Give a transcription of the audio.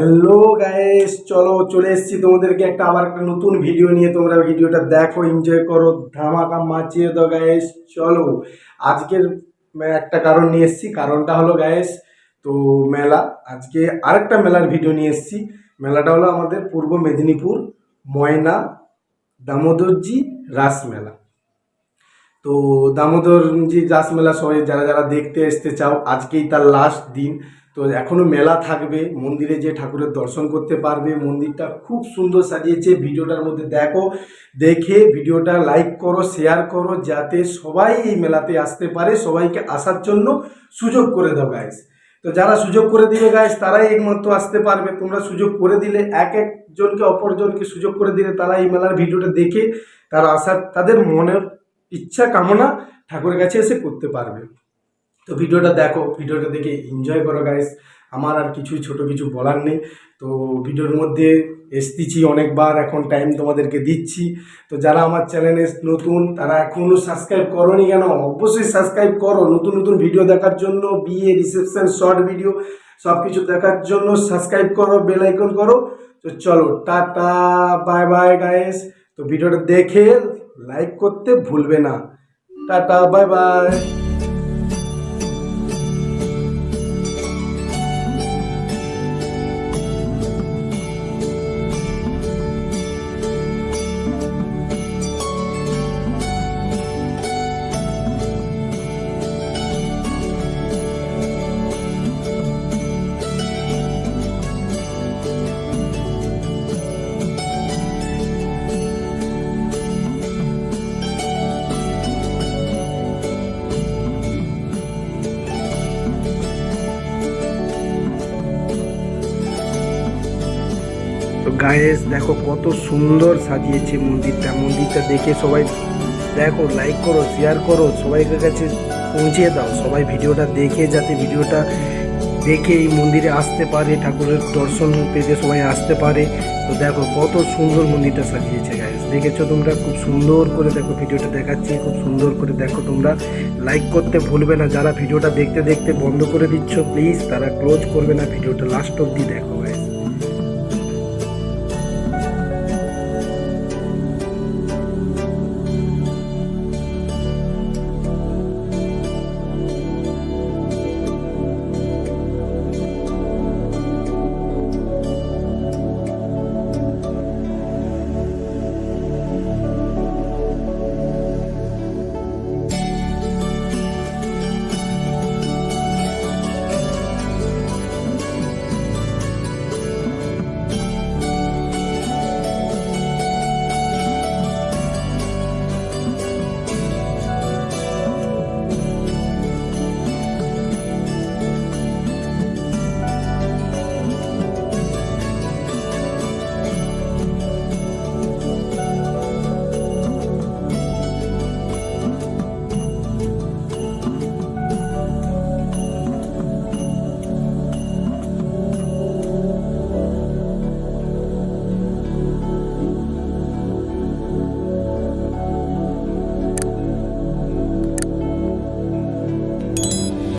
Hello guys চলো চলে এসেছি তোমাদেরকে একটা আবার একটা নতুন ভিডিও নিয়ে। তোমরা ভিডিওটা দেখো এনজয় করো, ধামাকা মাচিয়ে দাও গাইস চলো। আজকের একটা কারণ নিয়ে এসেছি, কারণটা হলো গাইস তো মেলা, আজকে আরেকটা মেলার ভিডিও নিয়ে এসেছি। মেলাটা হলো আমাদের পূর্ব মেদিনীপুর, ময়না, দামোদরজি রাস মেলা। তো দামোদরজি রাস মেলা সবাই যারা যারা দেখতে আসতে চাও, আজকেই তার লাস্ট দিন। তো এখনও মেলা থাকবে, মন্দিরে যে ঠাকুরের দর্শন করতে পারবে, মন্দিরটা খুব সুন্দর সাজিয়েছে, ভিডিওটার মধ্যে দেখো, দেখে ভিডিওটা লাইক করো শেয়ার করো, যাতে সবাই এই মেলাতে আসতে পারে, সবাইকে আসার জন্য সুযোগ করে দাও গাইস তো যারা সুযোগ করে দিবে গাইস তারাই একমাত্র আসতে পারবে। তোমরা সুযোগ করে দিলে, এক একজনকে অপরজনকে সুযোগ করে দিলে, তারা এই মেলার ভিডিওটা দেখে তারা আসার, তাদের মনের ইচ্ছা কামনা ঠাকুরের কাছে এসে করতে পারবে। তো ভিডিওটা দেখো, ভিডিওটা দেখে এনজয় করো গাইস আমার আর কিছুই ছোট কিছু বলার নেই। তো ভিডিওর মধ্যে এসতেছি অনেকবার, এখন টাইম তোমাদেরকে দিচ্ছি। তো যারা আমার চ্যানেলে নতুন, তারা এখনও সাবস্ক্রাইব করোনি কেন? অবশ্যই সাবস্ক্রাইব করো। নতুন নতুন ভিডিও দেখার জন্য বিয়ে রিসেপশন শর্ট ভিডিও সব কিছু দেখার জন্য সাবস্ক্রাইব করো বেল আইকন করো। তো চলো, টাটা বাই বাই গাইস তো ভিডিওটা দেখে লাইক করতে ভুলবে না। টাটা বাই বাই গায়েস দেখো কত সুন্দর সাজিয়েছে মন্দিরটা। মন্দিরটা দেখে সবাই দেখো লাইক করো শেয়ার করো সবাইকার কাছে পৌঁছে দাও। সবাই ভিডিওটা দেখে যাতে ভিডিওটা দেখে এই মন্দিরে আসতে পারে, ঠাকুরের দর্শন পেতে সবাই আসতে পারে। তো দেখো কত সুন্দর মন্দিরটা সাজিয়েছে গাইস দেখেছ তোমরা? খুব সুন্দর করে দেখো ভিডিওটা দেখাচ্ছি, খুব সুন্দর করে দেখো তোমরা। লাইক করতে ভুলবে না, যারা ভিডিওটা দেখতে দেখতে বন্ধ করে দিচ্ছ প্লিজ তারা ক্লোজ করবে না, ভিডিওটা লাস্ট অবধি দেখো।